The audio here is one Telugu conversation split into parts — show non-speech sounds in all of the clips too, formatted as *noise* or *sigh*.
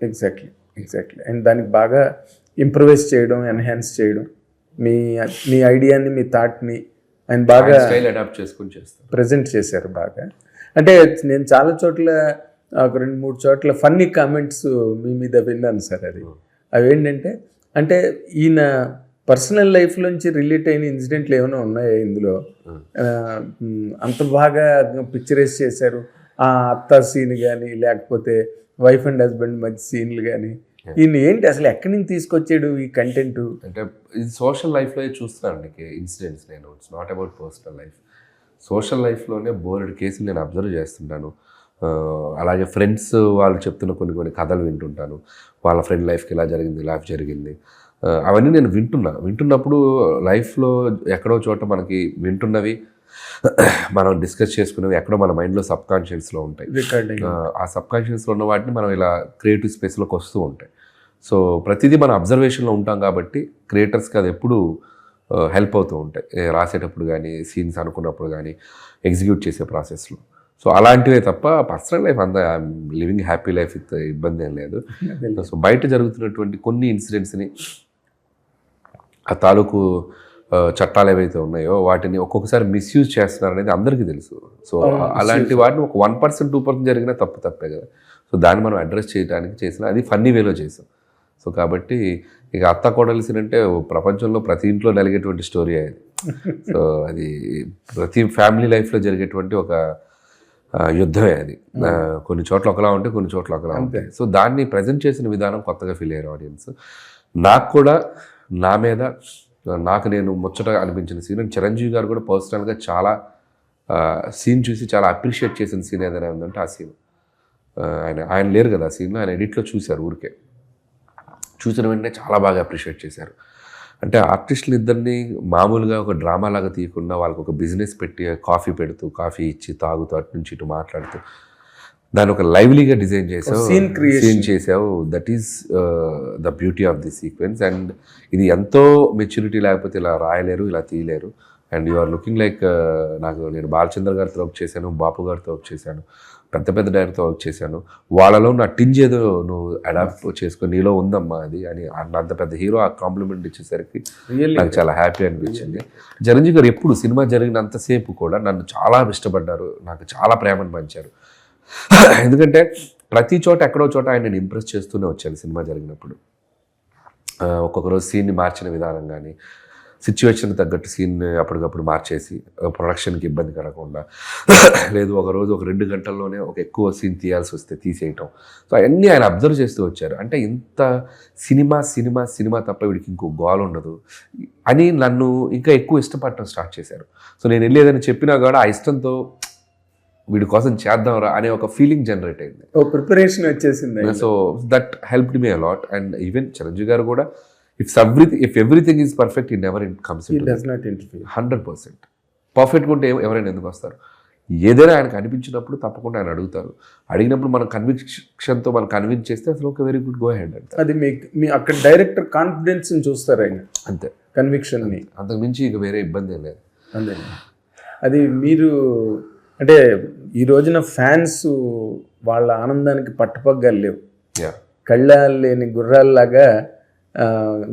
ఎగ్జాక్ట్లీ ఎగ్జాక్ట్లీ అండ్ దానికి బాగా ఇంప్రవైజ్ చేయడం ఎన్హాన్స్ చేయడం. మీ మీ ఐడియాని మీ థాట్ని ఆయన బాగా స్టైల్ అడాప్ట్ చేసుకుని చేస్తాను ప్రజెంట్ చేశారు బాగా. అంటే నేను చాలా చోట్ల ఒక రెండు మూడు చోట్ల ఫన్నీ కామెంట్స్ మీ మీద విన్నాను సార్ అది. అవి ఏంటంటే అంటే ఈయన పర్సనల్ లైఫ్లోంచి రిలేట్ అయిన ఇన్సిడెంట్లు ఏమైనా ఉన్నాయా ఇందులో? మ్, అంత బాగా పిక్చరైజ్ చేశారు. ఆ అత్త సీన్ కానీ లేకపోతే వైఫ్ అండ్ హస్బెండ్ మధ్య సీన్లు కానీ ఈయన ఏంటి అసలు ఎక్కడి నుంచి తీసుకొచ్చాడు ఈ కంటెంట్ అంటే ఇది సోషల్ లైఫ్లో చూస్తున్నాను నీకు ఇన్సిడెంట్స్ నేను. It's not about personal life social లైఫ్లోనే board కేసులు నేను అబ్జర్వ్ చేస్తుంటాను. అలాగే ఫ్రెండ్స్ వాళ్ళు చెప్తున్న కొన్ని కొన్ని కథలు వింటుంటాను. వాళ్ళ ఫ్రెండ్ లైఫ్కి ఇలా జరిగింది లైఫ్ జరిగింది. అవన్నీ నేను వింటున్నా. వింటున్నప్పుడు లైఫ్లో ఎక్కడో చోట మనకి వింటున్నవి మనం డిస్కస్ చేసుకునేవి ఎక్కడో మన మైండ్లో సబ్ కాన్షియస్లో ఉంటాయి. ఆ, సబ్ కాన్షియస్లో ఉన్న వాటిని మనం ఇలా క్రియేటివ్ స్పేస్లోకి వస్తూ ఉంటాయి. సో ప్రతిదీ మన అబ్జర్వేషన్లో ఉంటాం కాబట్టి క్రియేటర్స్కి అది ఎప్పుడు హెల్ప్ అవుతూ ఉంటాయి. రాసేటప్పుడు కానీ సీన్స్ అనుకున్నప్పుడు కానీ ఎగ్జిక్యూట్ చేసే ప్రాసెస్లో సో అలాంటివే తప్ప పర్సనల్ లైఫ్ అంత లివింగ్ హ్యాపీ లైఫ్ ఇబ్బంది ఏం లేదు. సో బయట జరుగుతున్నటువంటి కొన్ని ఇన్సిడెంట్స్ని ఆ తాలూకు చట్టాలు ఏవైతే ఉన్నాయో వాటిని ఒక్కొక్కసారి మిస్యూజ్ చేస్తున్నారు అనేది అందరికీ తెలుసు. సో అలాంటి వాటిని ఒక వన్ పర్సెంట్ టూ పర్సెంట్ జరిగినా తప్పు తప్పే కదా. సో దాన్ని మనం అడ్రస్ చేయడానికి చేసిన అది ఫన్నీ వేలో చేసాం. సో కాబట్టి ఇక అత్త కోడలిసిన అంటే ప్రపంచంలో ప్రతి ఇంట్లో నలిగేటువంటి స్టోరీ అది. *laughs* సో అది ప్రతి ఫ్యామిలీ లైఫ్లో జరిగేటువంటి ఒక యుద్ధమే అది. కొన్ని చోట్ల ఒకలా ఉంటే కొన్ని చోట్ల ఒకలా ఉంటాయి. సో దాన్ని ప్రజెంట్ చేసిన విధానం కొత్తగా ఫీల్ అయ్యారు ఆడియన్స్ నాకు కూడా నా మీద నాకు నేను ముచ్చటగా అనిపించిన సీన్ చిరంజీవి గారు కూడా పర్సనల్గా చాలా సీన్ చూసి చాలా అప్రిషియేట్ చేసిన సీన్ ఏదైనా ఉందంటే ఆ సీన్ ఆయన ఆయన లేరు కదా ఆ సీన్లో ఆయన ఎడిట్లో చూశారు ఊరికే. చూసిన వెంటనే చాలా బాగా అప్రిషియేట్ చేశారు. అంటే ఆర్టిస్టులు ఇద్దరిని మామూలుగా ఒక డ్రామా లాగా తీయకుండా వాళ్ళకి ఒక బిజినెస్ పెట్టి కాఫీ పెడుతూ కాఫీ ఇచ్చి తాగుతూ అటు నుంచి ఇటు మాట్లాడుతూ దాన్ని ఒక లైవ్లీగా డిజైన్ చేసావు. సీన్ చేసావు. That is the beauty of the sequence and ఇది ఎంతో మెచ్యూరిటీ లేకపోతే ఇలా రాయలేరు ఇలా తీయలేరు. And you are looking like నాకు నేను బాలచంద్ర గారితో వర్క్ చేశాను బాపు గారితో వర్క్ చేశాను పెద్ద పెద్ద డైరెక్టర్తో వర్క్ చేశాను. వాళ్ళలో నా టింజ్ ఏదో నువ్వు అడాప్ట్ చేసుకొని నీలో ఉందమ్మా అది అని అంత పెద్ద హీరో ఆ కాంప్లిమెంట్ ఇచ్చేసరికి నాకు చాలా హ్యాపీ అనిపించింది. చిరంజీవి గారు ఎప్పుడు సినిమా జరిగినంతసేపు కూడా నన్ను చాలా ఇష్టపడ్డారు నాకు చాలా ప్రేమను పంచారు. ఎందుకంటే ప్రతి చోట ఎక్కడో చోట ఆయన నేను ఇంప్రెస్ చేస్తూనే వచ్చాను సినిమా జరిగినప్పుడు. ఒక్కొక్క రోజు సీన్ని మార్చిన విధానం కానీ సిచ్యువేషన్ తగ్గట్టు సీన్ అప్పటికప్పుడు మార్చేసి ప్రొడక్షన్కి ఇబ్బంది కలగకుండా లేదు ఒక రోజు ఒక రెండు గంటల్లోనే ఒక ఎక్కువ సీన్ తీయాల్సి వస్తే తీసేయటం. సో అవన్నీ ఆయన అబ్జర్వ్ చేస్తూ వచ్చారు. అంటే ఇంత సినిమా సినిమా సినిమా తప్ప వీడికి ఇంకో గోల్ ఉండదు అని నన్ను ఇంకా ఎక్కువ ఇష్టపడటం స్టార్ట్ చేశారు. సో నేను వెళ్ళి ఏదైనా చెప్పినా కూడా ఆ ఇష్టంతో వీడి కోసం చేద్దాంరా అనే ఒక ఫీలింగ్ జనరేట్ అయింది. ఓ ప్రిపరేషన్ వచ్చేసింది so that helped me a lot and even Chiranjeevi garu కూడా if everything if everything is perfect in ever in comes hundred percent పర్ఫెక్ట్గా ఉంటే ఎవ- ఎవరైనా ఎందుకు వస్తారు? ఏదైనా ఆయనకు అనిపించినప్పుడు తప్పకుండా ఆయన అడుగుతారు. అడిగినప్పుడు మనం కన్విక్షన్తో మనం కన్విన్స్ చేస్తే అసలు ఒక వెరీ గుడ్ గో హెడ్ అంటారు. అది మీ మీ అక్కడ డైరెక్టర్ కాన్ఫిడెన్స్ చూస్తారు ఆయన. అంతే. కన్విక్షన్ని. అంతకు మించి ఇక వేరే ఇబ్బంది లేదు. అదే అది మీరు అంటే ఈ రోజున ఫ్యాన్స్ వాళ్ళ ఆనందానికి పట్టుపగ్గాలు లేవు. యా కళ్ళాలు లేని గుర్రాల్లాగా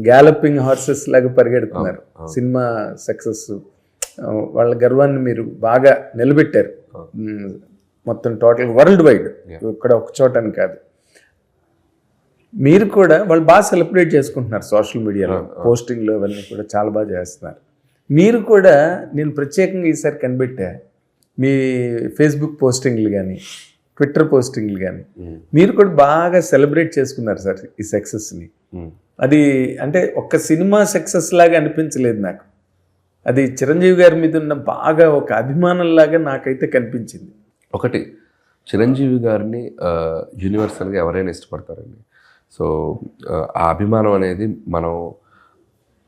గ్యాలపింగ్ హార్సెస్ లాగా పరిగెడుతున్నారు. సినిమా సక్సెస్ వాళ్ళ గర్వాన్ని మీరు బాగా నిలబెట్టారు. మొత్తం టోటల్ వరల్డ్ వైడ్. ఇక్కడ ఒక చోట అని కాదు. మీరు కూడా వాళ్ళు బాగా సెలబ్రేట్ చేసుకుంటున్నారు సోషల్ మీడియాలో. పోస్టింగ్లు అవన్నీ కూడా చాలా బాగా చేస్తున్నారు. మీరు కూడా నేను ప్రత్యేకంగా ఈసారి కనిపెట్టా. మీ ఫేస్బుక్ పోస్టింగ్లు కానీ ట్విట్టర్ పోస్టింగ్లు కానీ మీరు కూడా బాగా సెలబ్రేట్ చేసుకున్నారు సార్ ఈ సక్సెస్ని. అది అంటే ఒక్క సినిమా సక్సెస్ లాగా అనిపించలేదు నాకు. అది చిరంజీవి గారి మీద ఉన్న బాగా ఒక అభిమానంలాగా నాకైతే కనిపించింది. ఒకటి చిరంజీవి గారిని యూనివర్సల్గా ఎవరైనా ఇష్టపడతారండి. సో ఆ అభిమానం అనేది మనం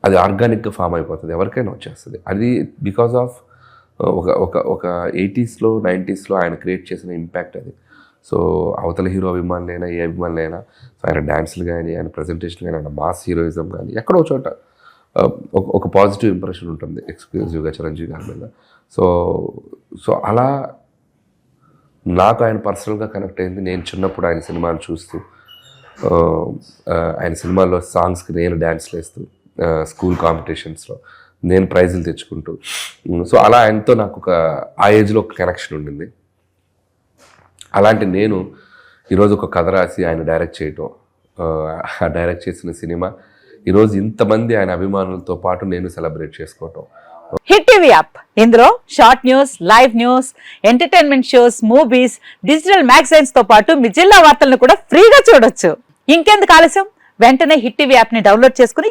అది ఆర్గానిక్గా ఫామ్ అయిపోతుంది. ఎవరికైనా వచ్చేస్తుంది. అది బికాస్ ఆఫ్ ఒక ఒక ఒక ఎయిటీస్లో నైంటీస్లో ఆయన క్రియేట్ చేసిన ఇంపాక్ట్ అది. సో అవతల హీరో అభిమానులైనా ఏ అభిమానులైనా సో ఆయన డ్యాన్స్లు కానీ ఆయన ప్రజెంటేషన్ కానీ ఆయన మాస్ హీరోయిజం కానీ ఎక్కడో చోట ఒక ఒక పాజిటివ్ ఇంప్రెషన్ ఉంటుంది ఎక్స్క్లూజివ్గా చిరంజీవి గారి మీద. సో సో అలా నాకు ఆయన పర్సనల్గా కనెక్ట్ అయింది. నేను చిన్నప్పుడు ఆయన సినిమాలు చూస్తూ ఆయన సినిమాల్లో సాంగ్స్కి నేను డ్యాన్స్లు వేస్తూ స్కూల్ కాంపిటీషన్స్లో నేను ప్రైజులు తెచ్చుకుంటూ. సో అలా ఆయనతో నాకు ఒక ఆ ఏజ్లో ఒక కనెక్షన్ ఉండింది. అలాంటి నేను ఈరోజు ఒక కథ రాసి ఆయన డైరెక్ట్ చేయటం ఆ డైరెక్ట్ చేసిన సినిమా. ఈరోజు ఇంతమంది ఆయన అభిమానులతో పాటు నేను సెలబ్రేట్ చేసుకోవటం. హిట్ టీవీ యాప్ ఇందులో short news live news entertainment shows movies digital మ్యాగజైన్స్తో పాటు మీ జిల్లా వార్తలను కూడా ఫ్రీగా చూడొచ్చు. ఇంకెందుకు ఆలస్యం? వెంటనే హిట్ టీవీ యాప్ని డౌన్లోడ్ చేసుకుని